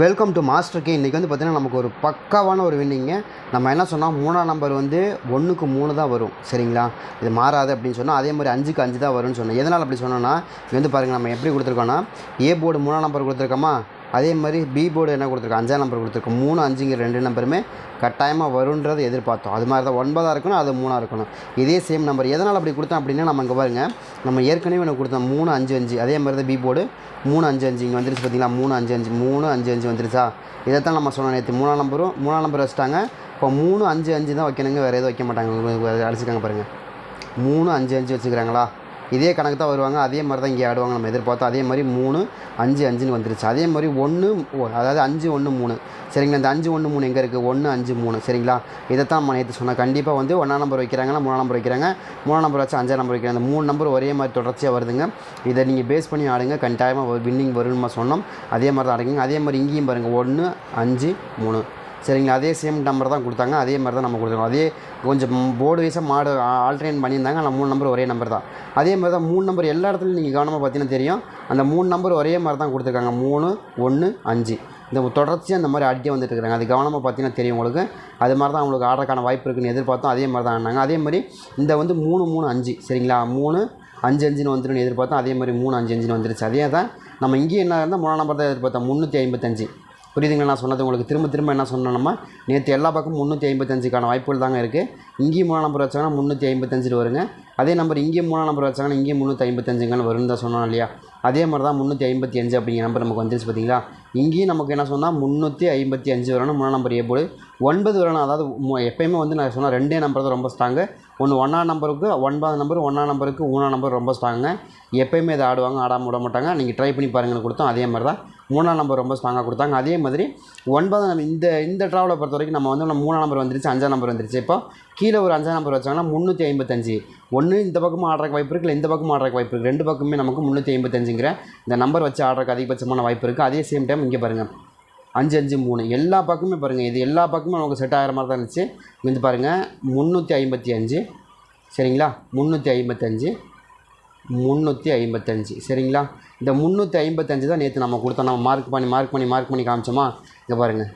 Welcome to master K இன்றைக்கி வந்து பார்த்திங்கன்னா நமக்கு ஒரு பக்காவான ஒரு வின்னிங்க நம்ம என்ன சொன்னால் மூணாம் நம்பர் வந்து ஒன்றுக்கு மூணு தான் வரும். சரிங்களா? இது மாறாது அப்படின்னு சொன்னால் அதே மாதிரி அஞ்சுக்கு அஞ்சு தான் வரும்னு சொன்னேன். எதனால் அப்படி சொன்னோன்னா இது வந்து பாருங்கள் நம்ம எப்படி கொடுத்துருக்கோன்னா ஏ போர்டு மூணாம் நம்பர் கொடுத்துருக்கோமா? அதே மாதிரி பி போர்டு என்ன கொடுத்துருக்கோம் அஞ்சாம் நம்பர் கொடுத்துருக்கோம் மூணு அஞ்சுங்கிற ரெண்டு நம்பருமே கட்டாயமாக வருன்றதை எதிர்பார்த்தோம். அது மாதிரி தான் ஒன்பதாக இருக்கணும் அது மூணாக இருக்கணும். இதே சேம் நம்பர் எதனால் அப்படி கொடுத்தோம் அப்படின்னா நம்ம இங்கே பாருங்கள் நம்ம ஏற்கனவே எனக்கு கொடுத்தோம். மூணு அஞ்சு அஞ்சு. அதே மாதிரி தான் பி போர்டு மூணு அஞ்சு அஞ்சு இங்கே வந்துருச்சு பார்த்தீங்களா மூணு அஞ்சு அஞ்சு. மூணு அஞ்சு அஞ்சு வந்துருச்சா? இதை தான் நம்ம சொன்னோம் நேற்று மூணாம் நம்பரும் மூணாம் நம்பர் வச்சுட்டாங்க. இப்போ மூணு அஞ்சு அஞ்சு தான் வைக்கணுங்க. வேறு எதுவும் வைக்க மாட்டாங்க. உங்களுக்கு அடிச்சுக்காங்க பாருங்கள் மூணு அஞ்சு அஞ்சு வச்சுக்கிறாங்களா? இதே கணக்கு தான் வருவாங்க. அதே மாதிரி தான் இங்கே ஆடுவாங்க. நம்ம எதிர்பார்த்தோம் அதே மாதிரி மூணு அஞ்சு அஞ்சுன்னு வந்துருச்சு. அதே மாதிரி ஒன்று அதாவது அஞ்சு ஒன்று மூணு. சரிங்களா? இந்த அஞ்சு ஒன்று மூணு எங்கே இருக்குது ஒன்று அஞ்சு மூணு. சரிங்களா? இதைத்தான் நம்ம நேற்று சொன்னோம் கண்டிப்பாக வந்து ஒன்றாம் நம்பர் வைக்கிறாங்கன்னா மூணாம் நம்பர் வைக்கிறாங்க. மூணாம் நம்பர் வச்சு அஞ்சாம் நம்பர் வைக்கிறாங்க. அந்த மூணு நம்பர் ஒரே மாதிரி தொடர்ச்சியாக வருதுங்க. இதை நீங்கள் பேஸ் பண்ணி ஆடுங்க. கண்டாயமாக வின்னிங் வரும்னு சொன்னோம். அதே மாதிரி தான் ஆடுங்க. அதே மாதிரி இங்கேயும் பாருங்கள் ஒன்று அஞ்சு மூணு. சரிங்களா? அதே சேம் நம்பர் தான் கொடுத்தாங்க. அதே மாதிரி தான் நம்ம கொடுத்துருக்கோம். அதே கொஞ்சம் போர்டு வைஸாக மாடு ஆல்டர்னேட் பண்ணியிருந்தாங்க. ஆனால் மூணு நம்பர் ஒரே நம்பர் தான். அதே மாதிரி தான் மூணு நம்பர் எல்லா இடத்துலையும் நீங்கள் கவனமாக பார்த்தீங்கன்னா தெரியும். அந்த மூணு நம்பர் ஒரே மாதிரி தான் கொடுத்துருக்காங்க. மூணு ஒன்று அஞ்சு. இந்த தொடர்ச்சியாக அந்த மாதிரி அடியே வந்துட்டு இருக்காங்க. அது கவனமாக பார்த்தீங்கன்னா தெரியும் உங்களுக்கு. அது மாதிரி தான் அவங்களுக்கு ஆடுறதுக்கான வாய்ப்பு இருக்குன்னு எதிர்பார்த்தோம். அதே மாதிரி தான் ஆனாங்க. அதே மாதிரி இந்த வந்து மூணு மூணு அஞ்சு. சரிங்களா? மூணு அஞ்சு அஞ்சுன்னு வந்துடும் எதிர்பார்த்தோம். அதே மாதிரி மூணு அஞ்சு அஞ்சுன்னு வந்துருச்சு. அதே தான் நம்ம இங்கேயும் என்ன இருந்தால் மூணாம் நம்பர் தான் எதிர்பார்த்தோம். முந்நூற்றி ஐம்பத்தஞ்சு. புரியுதுங்களா? நான் சொன்னது உங்களுக்கு திரும்ப திரும்ப என்ன சொன்னோம்னா நேற்று எல்லா பக்கமும் முந்நூற்றி ஐம்பத்தஞ்சுக்கான வாய்ப்புகள் தாங்க இருக்குது இங்கேயும் மூணாம் நம்பர் வச்சாங்கன்னா முந்நூற்றி ஐம்பத்தஞ்சில் வருங்க. அதே நம்பர் இங்கேயும் மூணாம் நம்பர் வச்சாங்கன்னா இங்கேயும் முந்நூற்றி ஐம்பத்தஞ்சுங்கன்னு வரும்னு தான் சொன்னோம் இல்லையா? அதே மாதிரி தான் முந்நூற்றி ஐம்பத்தி அஞ்சு அப்படிங்கிற நம்பர் நமக்கு வந்துருச்சு பார்த்தீங்களா? இங்கேயும் நமக்கு என்ன சொன்னால் முந்நூற்றி ஐம்பத்தி அஞ்சு வரணும். மூணாம் நம்பர் ஏ ஒன்பது வரணும். அதாவது எப்பயுமே வந்து நான் சொன்னால் ரெண்டே நம்பர் தான் ரொம்ப ஸ்ட்ராங்கு ஒன்று ஒன்றாம் நம்பருக்கு ஒன்பதாம் நம்பர் ஒன்றாம் நம்பருக்கு மூணாம் நம்பர் ரொம்ப ஸ்ட்ராங்க எப்போயுமே இதை ஆடுவாங்க ஆடாமல் விட மாட்டாங்க. நீங்கள் ட்ரை பண்ணி பாருங்கன்னு கொடுத்தோம் அதே மாதிரி தான். மூணாம் நம்பர் ரொம்ப ஸ்ட்ராங்காக கொடுத்தாங்க. அதே மாதிரி ஒன்பதாம் நம்பர் இந்த இந்த ட்ராவலை பொறுத்த வரைக்கும் நம்ம வந்து நம்ம மூணாம் நம்பர் வந்துருச்சு அஞ்சாம் நம்பர் வந்துருச்சு. இப்போ கீழே ஒரு அஞ்சாம் நம்பர் வச்சாங்கன்னா முந்நூற்றி ஐம்பத்தஞ்சு. ஒன்று இந்த பக்கமும் ஆடுறக்கு வாய்ப்பு இருக்குது இல்லை இந்த பக்கமும் ஆடுறக்கு வாய்ப்பு இருக்குது ரெண்டு பக்கமே நமக்கு முந்நூற்றி ஐம்பத்தஞ்சுங்கிற இந்த நம்பர் வச்சு ஆடுறக்கு அதிகபட்சமான வாய்ப்பு இருக்குது அதே சேம் டைம் இங்கே பாருங்கள் அஞ்சு அஞ்சு மூணு. எல்லா பக்கமே பாருங்கள் இது எல்லா பக்கமும் நமக்கு செட் ஆகிற மாதிரி தான் இருந்துச்சு. வந்து பாருங்கள் முந்நூற்றி ஐம்பத்தி அஞ்சு. சரிங்களா? முந்நூற்றி ஐம்பத்தஞ்சு முந்நூற்றி ஐம்பத்தஞ்சு சரிங்களா? இந்த முந்நூற்றி ஐம்பத்தஞ்சு தான் நேற்று நம்ம கொடுத்தோம். நம்ம மார்க் பண்ணி மார்க் பண்ணி மார்க் பண்ணி காமிச்சோமா? இங்கே பாருங்கள்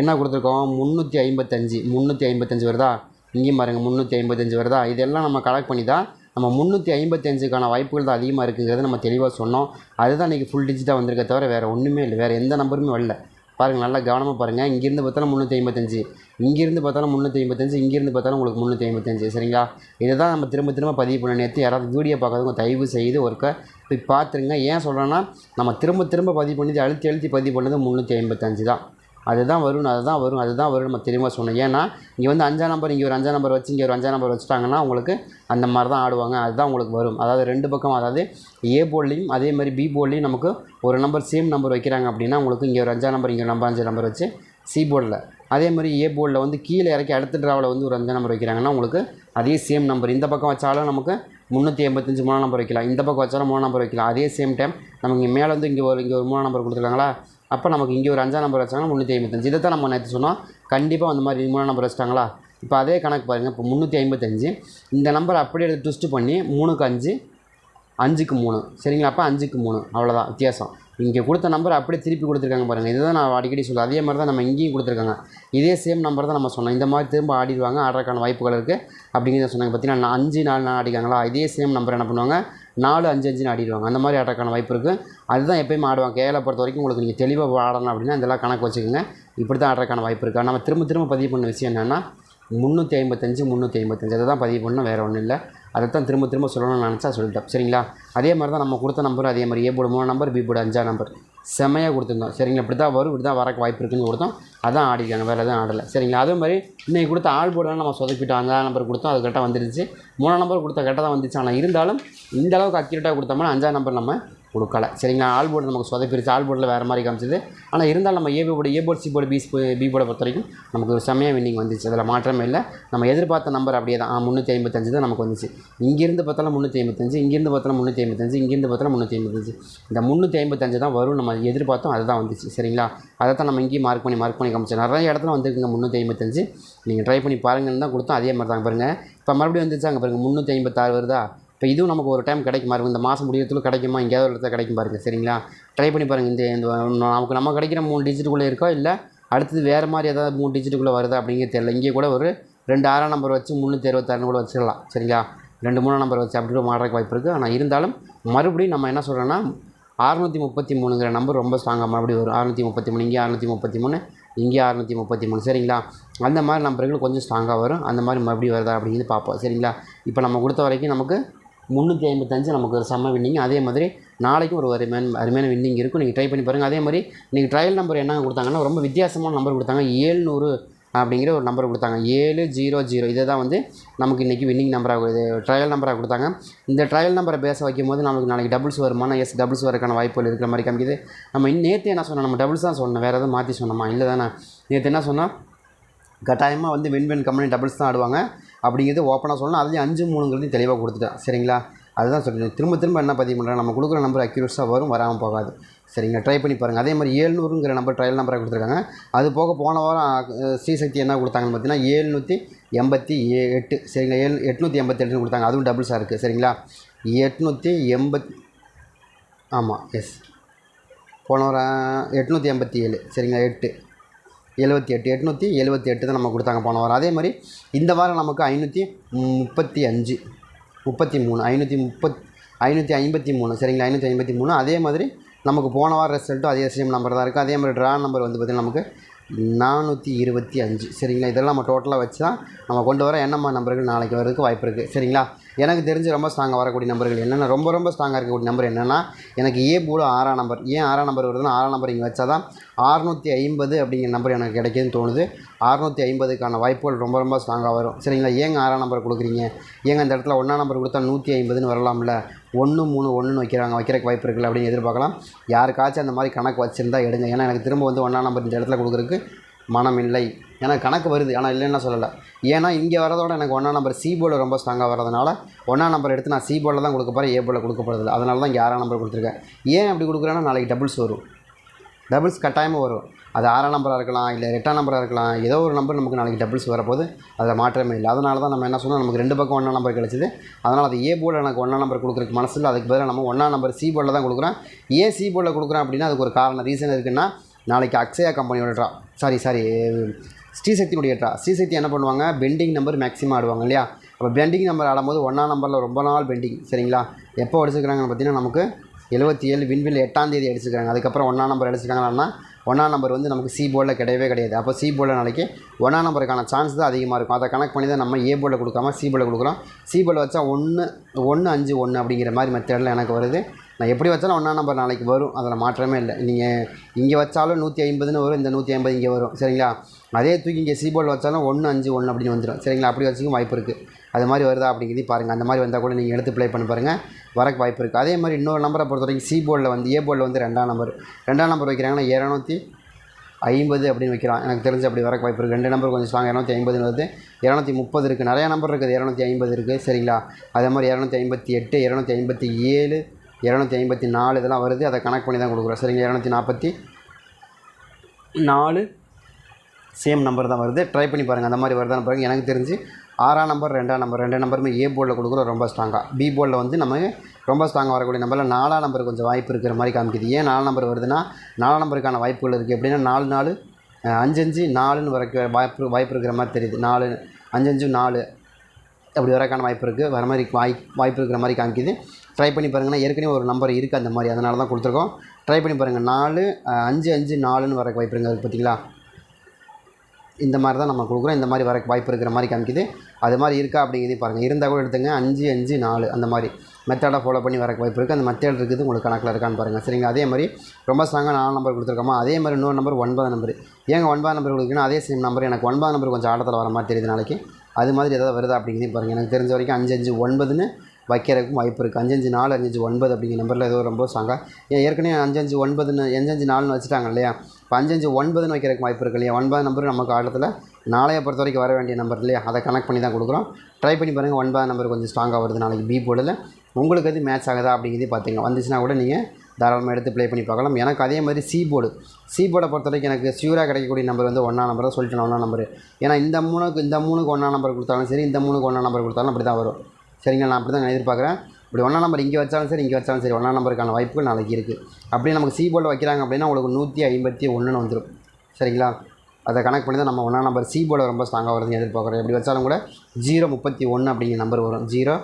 என்ன கொடுத்துருக்கோம்? முந்நூற்றி ஐம்பத்தஞ்சு முந்நூற்றி ஐம்பத்தஞ்சு வருதா? இங்கேயும் பாருங்கள் முந்நூற்றி ஐம்பத்தஞ்சு வருதா? இதெல்லாம் நம்ம கலெக்ட் பண்ணி தான் நம்ம முந்நூற்றி ஐம்பத்தஞ்சுக்கான வாய்ப்புகள் தான் அதிகமாக இருக்குங்கிறத நம்ம தெளிவாக சொன்னோம். அதுதான் இன்றைக்கி ஃபுல் டிஜிட்டாக வந்திருக்க தவிர வேறு ஒன்றுமே இல்லை. வேறு எந்த நம்பருமே வரல. பாருங்கள் நல்லா கவனமாக பாருங்கள் இங்கேருந்து பார்த்தாலும் முந்நூற்றி ஐம்பத்தஞ்சு. இங்கேருந்து பார்த்தாலும் முந்நூற்றி ஐம்பத்தஞ்சு இங்கேருந்து பார்த்தாலும் உங்களுக்கு முந்நூற்றி ஐம்பத்தஞ்சு. சரிங்களா? இதை தான் நம்ம திரும்ப திரும்ப பதிவு பண்ண நேற்று யாராவது வீடியோ பார்க்காதவங்க தயவு செய்து ஒருக்க போய் பார்த்துருங்க. ஏன் சொல்கிறேன்னா நம்ம திரும்ப திரும்ப பதிவு பண்ணி அழுத்தி அழுத்தி பதிவு பண்ணது முந்நூற்றி ஐம்பத்தஞ்சு தான். அதுதான் வரும் அதுதான் வரும் அதுதான் வரும் நம்ம தெளிவாக சொன்னோம் ஏன்னா இங்கே வந்து அஞ்சாம் நம்பர் இங்கே ஒரு அஞ்சாம் நம்பர் வச்சு இங்கே ஒரு அஞ்சாம் நம்பர் வச்சுட்டாங்கன்னா உங்களுக்கு அந்த மாதிரி தான் ஆடுவாங்க. அதுதான் உங்களுக்கு வரும். அதாவது ரெண்டு பக்கம் அதாவது ஏ போர்ட்லேயும் அதே மாதிரி பி போர்ட்லேயும் நமக்கு ஒரு நம்பர் சேம் நம்பர் வைக்கிறாங்க அப்படின்னா உங்களுக்கு இங்கே ஒரு அஞ்சாம் நம்பர் இங்கே ஒரு நம்பர் அஞ்சு நம்பர் வச்சு சி போர்டில் அதே மாதிரி ஏ போர்டில் வந்து கீழே இறக்கி அடுத்த ட்ராவில் வந்து ஒரு அஞ்சாம் நம்பர் வைக்கிறாங்கன்னா உங்களுக்கு அதே சேம் நம்பர் இந்த பக்கம் வச்சாலும் நமக்கு முந்நூற்றி எண்பத்தஞ்சு மூணாம் நம்பர் வைக்கலாம். இந்த பக்கம் வச்சாலும் மூணாம் நம்பர் வைக்கலாம். அதே சேம் டைம் நமக்கு இங்கே மேலே வந்து இங்கே ஒரு இங்கே ஒரு மூணாம் நம்பர் கொடுத்துருக்காங்களா? அப்போ நமக்கு இங்கே ஒரு அஞ்சாம் நம்பர் வச்சாங்கன்னா முந்நூற்றி ஐம்பத்தஞ்சு. இதை தான் நம்ம நேற்று சொன்னோம். கண்டிப்பாக அந்த மாதிரி மூணாம் நம்பர் வச்சிட்டாங்களா? இப்போ அதே கணக்கு பாருங்கள் இப்போ முந்நூற்றி ஐம்பத்தஞ்சு. இந்த நம்பர் அப்படியே எடுத்து ட்விஸ்ட்டு பண்ணி மூணுக்கு அஞ்சு அஞ்சுக்கு மூணு. சரிங்களா? அப்போ அஞ்சுக்கு மூணு. அவ்வளோதான் வித்தியாசம். இங்கே கொடுத்த நம்பர் அப்படியே திருப்பி கொடுத்துருக்காங்க பாருங்கள் இதுதான் நான் அடிக்கடி சொல்லுவேன் அதே மாதிரி தான் நம்ம இங்கேயும் கொடுத்துருக்காங்க. இதே சேம் நம்பர் தான் நம்ம சொன்னோம். இந்த மாதிரி திரும்ப ஆடிடுவாங்க ஆடுறதுக்கான வாய்ப்புகள் இருக்குது அப்படிங்கிறத சொன்னாங்க. பார்த்தீங்கன்னா நான் அஞ்சு நாலு நாள் ஆடிக்காங்களா இதே சேம் நம்பர் என்ன பண்ணுவாங்க? நாலு அஞ்சு அஞ்சுன்னு ஆடிடுவாங்க. அந்த மாதிரி ஆடுறதுக்கான வாய்ப்பு இருக்குது அதுதான் எப்பயுமே ஆடுவாங்க. கேரளா பொறுத்த வரைக்கும் உங்களுக்கு நீங்கள் தெளிவாக ஆடணும் அப்படின்னா இதெல்லாம் கணக்கு வச்சுக்கோங்க. இப்படி தான் ஆடுறதுக்கான வாய்ப்பு இருக்குது நம்ம திரும்ப திரும்ப பதிவு பண்ண விஷயம் என்னென்னா முந்நூற்றி ஐம்பத்தஞ்சு முந்நூற்றி ஐம்பத்தஞ்சு. அதை தான் பதிவு பண்ணணும் வேறு ஒன்றும் இல்லை. அதை தான் திரும்ப திரும்ப சொல்லணும்னு நினச்சா சொல்லிட்டேன். சரிங்களா? அதே மாதிரி தான் நம்ம கொடுத்த நம்பர் அதே மாதிரி. ஏ போர்டு மூணு நம்பர் பி போர்டு அஞ்சா நம்பர் செம்மையாக கொடுத்துருந்தோம். சரிங்களா? இப்படி தான் வரும் இப்படி தான் வரக்கு வாய்ப்பு இருக்குன்னு கொடுத்தோம். அதான் ஆடிக்காங்க வேறு எதுவும் ஆடலை. சரிங்களா? அதே மாதிரி இன்றைக்கி கொடுத்த ஆள் போர்டெல்லாம் நம்ம சொதப்பிட்டோம். அஞ்சாம் நம்பர் கொடுத்தோம் அது கரெக்டாக வந்துருச்சு. மூணாம் நம்பர் கொடுத்த கரெக்டாக தான் வந்துச்சு. ஆனால் இருந்தாலும் இந்த அளவுக்கு அக்யூரேட்டாக கொடுத்தோம்னா அஞ்சாம் நம்பர் நம்ம கொடுக்கல. சரிங்களா ஆல் போர்டு நமக்கு சொதப்பிருச்சு ஆல் போர்டில் வேறு மாதிரி காமிச்சது. ஆனால் இருந்தாலும் நம்ம A board A board C board B B போர்டை பொறுத்த வரைக்கும் நமக்கு ஒரு செம்மையாக வின்னிங் வந்துச்சு. அதில் மாற்றமே இல்லை. நம்ம எதிர்பார்த்த நம்பர் அப்படியே தான். முந்நூற்றி ஐம்பத்தஞ்சு தான் நமக்கு வந்துச்சு. இங்கேருந்து பார்த்தாலும் முந்நூற்றி ஐம்பத்தஞ்சு இங்கேருந்து பார்த்தாலும் முந்நூற்றி ஐம்பத்தஞ்சு இங்கேருந்து பார்த்தாலும் முந்நூற்றி ஐம்பத்தஞ்சு. இந்த முந்நூற்றி ஐம்பத்தஞ்சு தான் வரும். நம்ம எதிர்பார்த்தோம் அதுதான் வந்துச்சு. சரிங்களா? அதை தான் நம்ம இங்கேயும் மார்க் பண்ணி மார்க் பண்ணி காமிச்சோம். நிறைய இடத்துல வந்துருக்குங்க முந்நூற்றி ஐம்பத்தஞ்சு. நீங்கள் ட்ரை பண்ணி பாருங்கன்னு தான் கொடுத்தோம். அதே மாதிரி தான் பாருங்கள் இப்போ மறுபடியும் வந்துச்சு அங்கே பாருங்கள் முந்நூற்றி ஐம்பத்தாறு வருதா? இப்போ இதுவும் நமக்கு ஒரு டைம் கிடைக்கும்? பாருங்கள் இந்த மாதம் முடியறதுக்குள்ள கிடைக்குமா? எங்கேயாவது ஒரு இடத்துல கிடைக்கும் பாருங்கள் சரிங்களா? ட்ரை பண்ணி பாருங்கள் இந்த இந்த நமக்கு நம்ம கிடைக்கிற மூணு டிஜிட்டுக்குள்ளே இருக்கோ? இல்லை அடுத்தது வேறு மாதிரி ஏதாவது மூணு டிஜிட்டுக்குள்ளே வருதா? அப்படிங்கிறது தெரியல. இங்கே கூட ஒரு ரெண்டு ஆறாம் நம்பர் வச்சு முந்நூற்றி அறுபத்தாறுனு கூட வச்சிடலாம் சரிங்களா? ரெண்டு மூணாம் நம்பர் வச்சு அப்படி கூட மாறதுக்கு வாய்ப்பு இருக்குது ஆனால் இருந்தாலும் மறுபடியும் நம்ம என்ன சொல்கிறோன்னா அறுநூற்றி முப்பத்தி மூணுங்கிற நம்பர் ரொம்ப ஸ்ட்ராங்காக மறுபடியும் வரும். அறுநூற்றி முப்பத்தி மூணு இங்கே அறுநூற்றி முப்பத்தி மூணு இங்கே அறுநூற்றி முப்பத்தி மூணு. சரிங்களா? அந்த மாதிரி நம்பர்கள் கொஞ்சம் ஸ்ட்ராங்காக வரும். அந்த மாதிரி மறுபடியும் வருதா? அப்படிங்கிறது பார்ப்போம். சரிங்களா? இப்போ நம்ம கொடுத்த வரைக்கும் நமக்கு முந்நூற்றி ஐம்பத்தஞ்சு நமக்கு ஒரு செம்ம வின்னிங் அதே மாதிரி நாளைக்கும் ஒரு அருமையான அருமையான வின்னிங் இருக்கும். நீங்கள் ட்ரை பண்ணி பாருங்கள் அதே மாதிரி நீங்கள் ட்ரையல் நம்பர் என்ன கொடுத்தாங்கன்னா ரொம்ப வித்தியாசமான நம்பர் கொடுத்தாங்க. ஏழ்நூறு அப்படிங்கிற ஒரு நம்பர் கொடுத்தாங்க. ஏழு ஜீரோ ஜீரோ இதை தான் வந்து நமக்கு இன்றைக்கி வின்னிங் நம்பராக இது ட்ரையல் நம்பராக கொடுத்தாங்க. இந்த ட்ரையல் நம்பரை பேச வைக்கும் போது நமக்கு நாளைக்கு டபுள்ஸ் வருமானா? எஸ் டபுள்ஸ் வரக்கான வாய்ப்புகள் இருக்கிற மாதிரி காமிக்குது. நம்ம இன்னும் நேற்று என்ன சொன்னோம்? நம்ம டபுள்ஸ் தான் சொன்னோம். வேறு எதுவும் மாற்றி சொன்னோமா? இல்லை தானே. நேற்று என்ன சொன்னால் கட்டாயமாக வந்து வின் வின் கம்பெனி டபுள்ஸ் தான் ஆடுவாங்க. அப்படிங்கிறது ஓப்பனாக சொல்லணும் அதுலேயும் அஞ்சு மூணுங்கிறதையும் தெளிவாக கொடுத்துட்டேன். சரிங்களா? அதுதான் சொல்லுங்கள் திரும்ப திரும்ப என்ன பதிவு பண்ணுறேன் நம்ம கொடுக்குற நம்பர் அக்யூரஸாக வரும் வராமல் போகாது. சரிங்களா? ட்ரை பண்ணி பாருங்கள் அதே மாதிரி ஏழ்நூறுங்கிற நம்பர் ட்ரையல் நம்பராக கொடுத்துருக்காங்க. அது போக போன வாரம் ஸ்ரீசக்தி என்ன கொடுத்தாங்கன்னு பார்த்தீங்கன்னா ஏழ்நூற்றி எண்பத்தி ஏ எட்டு. சரிங்களா? ஏழு எட்நூற்றி எண்பத்தி எட்டுன்னு கொடுத்தாங்க. அதுவும் டபுள்ஸாக இருக்குது சரிங்களா? எட்நூற்றி எண்பத் ஆமாம் எஸ் போன வாரம் எட்நூற்றி எண்பத்தி ஏழு. சரிங்களா? எட்டு. எழுபத்தி எட்டு எட்நூற்றி எழுபத்தி எட்டு தான் நம்ம கொடுத்தாங்க போன வாரம். அதே மாதிரி இந்த வாரம் நமக்கு ஐநூற்றி முப்பத்தி அஞ்சு முப்பத்தி மூணு ஐநூற்றி முப்பத் ஐநூற்றி ஐம்பத்தி மூணு சரிங்களா? ஐநூற்றி ஐம்பத்தி மூணு. அதே மாதிரி நமக்கு போன வாரம் ரிசல்ட்டும் அதே சேம் நம்பர் தான் இருக்குது அதே மாதிரி ட்ரா நம்பர் வந்து பார்த்திங்கன்னா நமக்கு நானூற்றி இருபத்தி அஞ்சு. சரிங்களா? இதெல்லாம் நம்ம டோட்டலாக வச்சு தான் நம்ம கொண்டு வர என்னம்மா நம்பர்கள் நாளைக்கு வரதுக்கு வாய்ப்பு இருக்குது சரிங்களா? எனக்கு தெரிஞ்சு ரொம்ப ஸ்ட்ராங்காக வரக்கூடிய நம்பர்கள் என்னென்ன ரொம்ப ரொம்ப ஸ்ட்ராங்காக இருக்கக்கூடிய நம்பர் என்னென்னா எனக்கு ஏ போல ஆறாம் நம்பர் ஏன் ஆறாம் நம்பர் வருதுன்னா ஆறாம் நம்பர் இங்கே வச்சா தான் அறுநூற்றி ஐம்பது அப்படிங்கிற நம்பர் எனக்கு கிடைக்குதுன்னு தோணுது. அறநூற்றி ஐம்பதுக்கான வாய்ப்புகள் ரொம்ப ரொம்ப ஸ்ட்ராங்காக வரும். சரிங்களா? ஏங்க ஆறாம் நம்பர் கொடுக்குறீங்க? ஏங்க அந்த இடத்துல ஒன்றாம் நம்பர் கொடுத்தா நூற்றி ஐம்பதுன்னு வரலாம்ல? ஒன்று மூணு ஒன்றுன்னு வைக்கிறாங்க. வைக்கிறக்கு வாய்ப்பு இருக்குல்ல அப்படின்னு எதிர்பார்க்கலாம். யாருக்காச்சும் அந்த மாதிரி கணக்கு வச்சுருந்தா எடுங்க. ஏன்னா எனக்கு திரும்ப வந்து ஒன்றாம் நம்பர் இந்த இடத்துல கொடுக்குறதுக்கு மனம் இல்லை ஏன்னா கணக்கு வருது. ஆனால் இல்லைன்னு சொல்லலை. ஏன்னா இங்கே வரதோட எனக்கு ஒன்றாம் நம்பர் சி போர்டில் ரொம்ப ஸ்ட்ராங்காக வரதுனால ஒன்றாம் நம்பர் எடுத்து நான் சி போர்டில் தான் கொடுக்க போகிறேன் ஏ போர்டில் கொடுக்க அதனால தான் இங்கே ஆறாம் நம்பர் கொடுத்துருக்கேன். ஏன் அப்படி கொடுக்குறேன்னா நாளைக்கு டபுள்ஸ் வரும். டபுள்ஸ் கட்டாயமாக வரும். அது ஆறாம் நம்பராக இருக்கலாம் இல்லை எட்டாம் நம்பராக இருக்கலாம் ஏதோ ஒரு நம்பர் நமக்கு நாளைக்கு டபுள்ஸ் வரப்போது அதில் மாற்றமே இல்லை. அதனால தான் நம்ம என்ன சொன்னோம் நமக்கு ரெண்டு பக்கம் ஒன்றாம் நம்பர் கிடச்சிது. அதனால் அது ஏ போர்டில் எனக்கு ஒன்றாம் நம்பர் கொடுக்குறக்கு மனசில் அதுக்கு பதிலாக நம்ம ஒன்றாம் நம்பர் சி போர்டில் தான் கொடுக்குறேன் ஏன் சி போர்டில் கொடுக்குறேன் அப்படின்னா அதுக்கு ஒரு காரணம் ரீசன் இருக்குன்னா நாளைக்கு அக்ஷயா கம்பெனியோட ட்ரா சாரி சாரி ஸ்ரீசக்தியுடைய ட்ரா ஸ்ரீசக்தி என்ன பண்ணுவாங்க? பெண்டிங் நம்பர் மேக்ஸிமம் ஆடுவாங்க இல்லையா? அப்போ பெண்டிங் நம்பர் ஆடும்போது ஒன்றாம் நம்பரில் ரொம்ப நாள் பெண்டிங் சரிங்களா? எப்போ அடிச்சுக்கிறாங்கன்னு பார்த்தீங்கன்னா நமக்கு எழுபத்தி ஏழு விண்வில் எட்டாம் தேதி அடிச்சிருக்காங்க. அதுக்கப்புறம் ஒன்றாம் நம்பர் அடிச்சிருக்காங்கன்னா ஒன்றாம் நம்பர் வந்து நமக்கு சி போர்டில் கிடையவே கிடையாது. அப்போ சி போர்டில் நாளைக்கு ஒன்றாம் நம்பருக்கான சான்ஸ் தான் அதிகமாக இருக்கும். அதை கணக்கு பண்ணி தான் நம்ம ஏ போர்டில் கொடுக்காம சி போர்டில் கொடுக்குறோம். சி போர்டில் வச்சா ஒன்று ஒன்று அஞ்சு ஒன்று அப்படிங்கிற மாதிரி மெத்தடில் எனக்கு வருது. நான் எப்படி வச்சாலும் ஒன்றாம் நம்பர் நாளைக்கு வரும். அதில் மாற்றமே இல்லை. நீங்கள் இங்கே வச்சாலும் நூற்றி ஐம்பதுன்னு வரும். இந்த நூற்றி ஐம்பது இங்கே வரும். சரிங்களா? அதே தூக்கி இங்கே சி வச்சாலும் ஒன்று அஞ்சு ஒன்று அப்படின்னு வந்துடும் சரிங்களா? அப்படி வச்சுக்கும் வாய்ப்பு இருக்குது அது மாதிரி வருதா அப்படிங்கிறது பாருங்கள் அந்த மாதிரி வந்தால் கூட நீங்கள் எடுத்து ப்ளே பண்ணி பாருங்கள் வரக்கு வாய்ப்பு இருக்குது அதே மாதிரி இன்னொரு நம்பரை பொறுத்த வரைக்கும் சி போர்டில் வந்து ஏ போர்டில் வந்து ரெண்டாம் நம்பர் ரெண்டாம் நம்பர் வைக்கிறாங்கன்னா இரநூத்தி ஐம்பது அப்படின்னு வைக்கிறான் எனக்கு தெரிஞ்சு அப்படி வரக்கு வாய்ப்பு இருக்குது ரெண்டு நம்பர் கொஞ்சம் ஸ்ட்ராங் இரநூத்தி ஐம்பது வருது. இரநூத்தி முப்பது இருக்குது நிறையா நம்பர் இருக்குது. இரநூத்தி ஐம்பது இருக்குது சரிங்களா? அதே மாதிரி இரநூத்தி ஐம்பத்தி எட்டு இரநூத்தி ஐம்பத்தி ஏழு இரநூத்தி ஐம்பத்தி நாலு இதெல்லாம் வருது. அதை கனெக்ட் பண்ணி தான் கொடுக்குறோம். சரிங்களா? இரநூத்தி நாற்பத்தி நாலு சேம் நம்பர் தான் வருது. ட்ரை பண்ணி பாருங்கள் அந்த மாதிரி வருதான்னு பாருங்கள் எனக்கு தெரிஞ்சு ஆறாம் நம்பர் ரெண்டாம் நம்பர் ரெண்டு நம்பருமே ஏ போர்டில் கொடுக்குறோம் ரொம்ப ஸ்ட்ராங்காக பி போர்டில் வந்து நம்ம ரொம்ப ஸ்ட்ராங்காக வரக்கூடிய நம்பரில் நாலாம் நம்பர் கொஞ்சம் வாய்ப்பு இருக்கிற மாதிரி காமிக்குது. ஏன் நாலு நம்பர் வருதுன்னா நாலாம் நம்பருக்கான வாய்ப்புகள் இருக்குது எப்படின்னா நாலு நாலு அஞ்சு அஞ்சு நாலுன்னு வரக்கு வாய்ப்பு வாய்ப்பு இருக்கிற மாதிரி தெரியுது. நாலு அஞ்சு அஞ்சு நாலு அப்படி வரக்கான வாய்ப்பு இருக்குது வர மாதிரி வாய் வாய்ப்பு இருக்கிற மாதிரி காமிக்குது. ட்ரை பண்ணி பாருங்கன்னா ஏற்கனவே ஒரு நம்பர் இருக்குது அந்த மாதிரி. அதனால தான் கொடுத்துருக்கோம். ட்ரை பண்ணி பாருங்கள் நாலு அஞ்சு அஞ்சு நாலுன்னு வரக்கு வாய்ப்பு இருக்குது பார்த்தீங்களா இந்த மாதிரி தான் நம்ம கொடுக்குறோம். இந்த மாதிரி வர வாய்ப்பு இருக்கிற மாதிரி காமிக்குது. அது மாதிரி இருக்கா அப்படிங்கிறதையும் பாருங்கள் இருந்தால் கூட எடுத்துங்க. அஞ்சு அஞ்சு நாலு அந்த மாதிரி மெத்தடை ஃபாலோ பண்ணி வர வாய்ப்பு இருக்குது அந்த மெத்தட் இருக்குது. உங்களுக்கு கணக்கில் இருக்கான்னு பாருங்கள் சரிங்க அதே மாதிரி ரொம்ப ஸ்ட்ராங்காக நாலு நம்பர் கொடுத்துருக்கோமா? அதே மாதிரி இன்னொரு நம்பர் ஒன்பது நம்பர் ஏங்க ஒன்பது நம்பர் கொடுக்குன்னா அதே சேம் நம்பர் எனக்கு ஒன்பது நம்பர் கொஞ்சம் ஆட்டத்தில் வர மாதிரி தெரியுது நாளைக்கு. அது மாதிரி ஏதாவது வருதா அப்படிங்கிறதையும் பாருங்கள் எனக்கு தெரிஞ்ச வரைக்கும் அஞ்சு அஞ்சு ஒன்பதுன்னு வைக்கிறதுக்கும் வாய்ப்பு இருக்குது அஞ்சு அஞ்சு நாலு அஞ்சு ஒன்பது அப்படிங்கிற நம்பரில் ஏதோ ரொம்ப சாங்க ஏன் ஏற்கனவே அஞ்சு அஞ்சு ஒன்பதுன்னு அஞ்சஞ்சு நாலுன்னு வச்சுட்டாங்க இல்லையா? இப்போ அஞ்சஞ்சு ஒன்பதுன்னு வைக்கிறதுக்கு வாய்ப்பு இருக்கு இல்லையா? ஒன்பது நம்பர் நமக்கு ஆட்டத்தில் நாளைய பொறுத்த வரைக்கும் வர வேண்டிய நம்பர் இல்லையா? அதை கனெக்ட் பண்ணி தான் கொடுக்குறோம். ட்ரை பண்ணி பாருங்கள் ஒன்பது நம்பர் கொஞ்சம் ஸ்ட்ராங்காக வருது நாளைக்கு பி போர்டில் உங்களுக்கு அது மேட்ச் ஆகுதா அப்படிங்கிறதே பார்த்தீங்க வந்துச்சுன்னா கூட நீங்கள் தாராளமாக எடுத்து ப்ளே பண்ணி பார்க்கலாம். எனக்கு அதே மாதிரி சி போர்டு சி போர்டை பொறுத்த வரைக்கும் எனக்கு ஷியூராக கிடைக்கக்கூடிய நம்பர் வந்து ஒன்றா நம்பர் தான். சொல்லிட்டு ஒன்றா நம்பர் ஏன்னா இந்த மூணுக்கு இந்த மூணுக்கு ஒன்றா நம்பர் கொடுத்தாலும் சரி இந்த மூணுக்கு ஒன்றா நம்பர் கொடுத்தாலும் அப்படி தான் வரும். சரிங்களா நான் அப்படி தான் நான் எதிர்பார்க்குறேன். இப்படி ஒன்றாம் நம்பர் இங்கே வச்சாலும் சரி இங்கே வச்சாலும் சரி ஒன்றாம் நம்பருக்கான வாய்ப்புகள் நாளைக்கு இருக்குது அப்படியே நமக்கு சி போர்டில் வைக்கிறாங்க அப்படின்னா உங்களுக்கு நூற்றி ஐம்பத்தி ஒன்றுன்னு வந்துடும் சரிங்களா? அதை கணக்கு பண்ணி தான் நம்ம ஒன்றாம் நம்பர் சி போர்டில் ரொம்ப ஸ்ட்ராங்காக வருதுன்னு எதிர்பார்க்குறோம். எப்படி வச்சாலும் கூட ஜீரோ முப்பத்தி ஒன்று அப்படிங்கிற நம்பர் வரும். ஜீரோ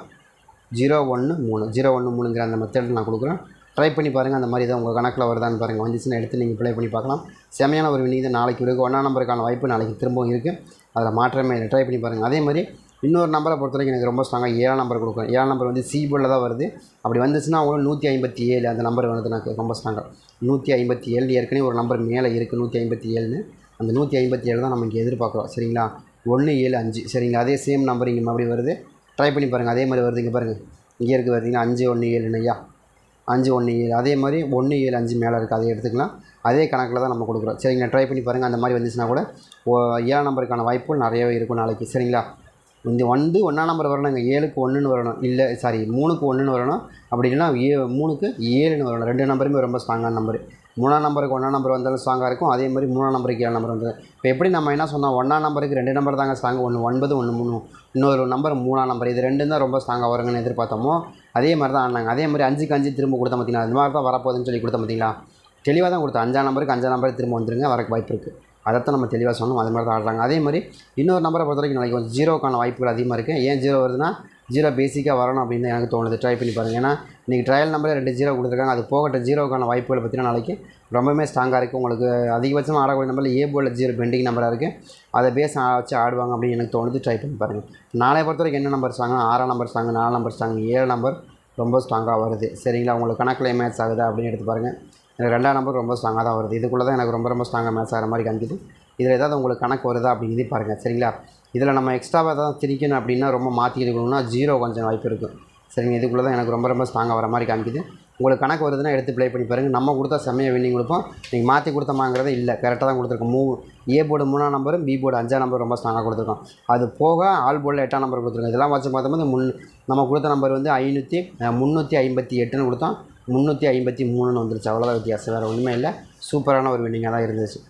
ஜீரோ ஒன்று மூணு. ஜீரோ ஒன்று மூணுங்கிற அந்த மெத்தட் நான் கொடுக்குறேன். ட்ரை பண்ணி பாருங்கள் அந்த மாதிரி தான் உங்கள் கணக்கில் வருதான்னு பாருங்கள் வந்துச்சுன்னா எடுத்து நீங்கள் ப்ளே பண்ணி பார்க்கலாம். செமையான ஒரு வினிங் நாளைக்கு இருக்குது ஒன்றாம் நம்பருக்கான வாய்ப்பு நாளைக்கு திரும்பவும் இருக்குது அதில் மாற்றமே இல்லை. ட்ரை பண்ணி பாருங்கள் அதே மாதிரி இன்னொரு நம்பரை பொறுத்த வரைக்கும் எனக்கு ரொம்ப ஸ்ட்ராங்காக ஏழாம் நம்பர் கொடுக்கும். ஏழாம் நம்பர் வந்து சி தான் வருது. அப்படி வந்துச்சுன்னா அவங்களும் நூற்றி ஐம்பத்தி ஏழு அந்த நம்பர் வந்து எனக்கு ரொம்ப ஸ்ட்ராங்காக நூற்றி ஐம்பத்தி ஏழு ஏற்கனவே ஒரு நம்பர் மேலே இருக்குது நூற்றி ஐம்பத்தி ஏழுன்னு அந்த நூற்றி ஐம்பத்தி ஏழு தான் நம்ம இங்கே எதிர்பார்க்குறோம். சரிங்களா? ஒன்று ஏழு அஞ்சு. சரிங்களா? அதே சேம் நம்பர் இங்கே மறுபடியும் வருது. ட்ரை பண்ணி பாருங்கள் அதே மாதிரி வருது இங்கே பாருங்கள் இங்கே இருக்குது பார்த்தீங்கன்னா அஞ்சு ஒன்று ஏழுன்னு ஐயா. அஞ்சு ஒன்று ஏழு. அதே மாதிரி ஒன்று ஏழு அஞ்சு மேலே இருக்குது அதை எடுத்துக்கலாம். அதே கணக்கில் தான் நம்ம கொடுக்குறோம். சரிங்களா? ட்ரை பண்ணி பாருங்கள் அந்த மாதிரி வந்துச்சுன்னா கூட ஓ- ஏழாம் நம்பருக்கான வாய்ப்புகள் நிறையவே இருக்கும் நாளைக்கு. சரிங்களா? இந்த வந்து ஒன்றாம் நம்பர் வரணுங்க ஏழுக்கு ஒன்றுன்னு வரணும். இல்லை சாரி மூணுக்கு ஒன்றுன்னு வரணும். அப்படி இல்லைன்னா ஏ மூணுக்கு ஏழுன்னு வரணும். ரெண்டு நம்பருமே ரொம்ப ஸ்ட்ராங்கான நம்பர் மூணாம் நம்பருக்கு ஒன்றாம் நம்பர் வந்தாலும் ஸ்ட்ராங்காக இருக்கும். அதே மாதிரி மூணாம் நம்பருக்கு ஏழு நம்பர் வந்தது இப்போ எப்படி நம்ம என்ன சொன்னோம்? ஒன்றாம் நம்பருக்கு ரெண்டு நம்பர் தாங்க ஸ்ட்ராங் ஒன்று ஒன்பது ஒன்று மூணு. இன்னொரு நம்பர் மூணாம் நம்பர் இது ரெண்டும் தான் ரொம்ப ஸ்ட்ராங்காக வருங்கன்னு எதிர்பார்த்தோமோ அதே மாதிரி தான் ஆனாங்க. அதே மாதிரி அஞ்சுக்கு அஞ்சு திரும்ப கொடுத்தா பார்த்தீங்களா அது மாதிரி தான் வரப்போகுதுன்னு சொல்லி கொடுத்தா பார்த்தீங்களா தெளிவாக தான் கொடுத்தேன் அஞ்சாம் நம்பருக்கு அஞ்சாம் நம்பர் திரும்ப வந்துருங்க. வரக்கு வாய்ப்பு இருக்குது அதைத்தான் நம்ம தெளிவாக சொன்னோம் அது மாதிரி தான் ஆடுறாங்க. அதே மாதிரி இன்னொரு நம்பரை பொறுத்த வரைக்கும் நாளைக்கு கொஞ்சம் ஜீரோக்கான வாய்ப்புகள் அதிகமாக இருக்குது ஏன் ஜீரோ வருதுன்னா ஜீரோ பேசிக்காக வரணும் அப்படின்னு எனக்கு தோணுது. ட்ரை பண்ணி பாருங்கள் ஏன்னா இன்றைக்கி ட்ரையல் நம்பரே ரெண்டு ஜீரோ கொடுத்துருக்காங்க. அது போகட்ட ஜீரோக்கான வாய்ப்புகளை பற்றினா நாளைக்கு ரொம்பவுமே ஸ்ட்ராங்காக இருக்குது உங்களுக்கு அதிகபட்சமாக ஆடக்கூடிய நம்பரில் ஏ போர்டில் ஜீரோ பெண்டிங் நம்பராக இருக்குது அதை பேஸ் வச்சு ஆடுவாங்க அப்படின்னு எனக்கு தோணுது. ட்ரை பண்ணி பாருங்கள் நாளைய பொறுத்த வரைக்கும் என்ன நம்பர் ஸ்ட்ராங்க ஆறாம் நம்பர் ஸ்ட்ராங்க நாலு நம்பர் ஸ்ட்ராங்க ஏழு நம்பர் ரொம்ப ஸ்ட்ராங்காக வருது. சரிங்களா? உங்களுக்கு கணக்கில் மேட்ச் ஆகுதா அப்படின்னு எடுத்து பாருங்கள் எனக்கு ரெண்டாம் நம்பர் ரொம்ப ஸ்ட்ராங்காக தான் வருது. இதுக்குள்ளே தான் எனக்கு ரொம்ப ரொம்ப ஸ்ட்ராங்காக மேட்ச் ஆகிற மாதிரி காமிக்குது. இதில் ஏதாவது உங்களுக்கு கணக்கு வருதா அப்படிங்கிறது பாருங்கள் சரிங்களா? இதில் நம்ம எக்ஸ்ட்ராவாக தான் திரிக்கணும் அப்படின்னா ரொம்ப மாற்றி எடுக்கணும்னா ஜீரோ கொஞ்சம் வாய்ப்பு இருக்கும் சரிங்க இதுக்குள்ளே தான் எனக்கு ரொம்ப ரொம்ப ஸ்ட்ராங்காக வர மாதிரி காமிக்குது. உங்களுக்கு கணக்கு வருதுன்னா எடுத்து ப்ளே பண்ணி பாருங்கள் நம்ம கொடுத்தா செம்மையாக வின்னிங் கொடுப்போம். நீங்கள் மாற்றி கொடுத்தமாங்கிறதே இல்லை கரெக்டாக தான் கொடுத்துருக்கோம். மூ ஏ போர்டு மூணாம் நம்பரும் பி போர்டு அஞ்சாம் நம்பர் ரொம்ப ஸ்ட்ராங்காக கொடுத்துருக்கோம். அது போக ஆல் போர்டில் எட்டாம் நம்பர் கொடுத்துருக்கோம். இதெல்லாம் வச்சு பார்த்தோம்னா முன் நம்ம கொடுத்த நம்பர் வந்து ஐநூற்றி முந்நூற்றி ஐம்பத்தி எட்டுன்னு கொடுத்தோம். முந்நூற்றி ஐம்பத்தி மூணுன்னு வந்துருச்சு. அவ்வளோதான் வித்தியாசம். வேறு ஒன்றுமே இல்லை. சூப்பரான ஒரு வின்னிங்காக தான் இருந்துச்சு.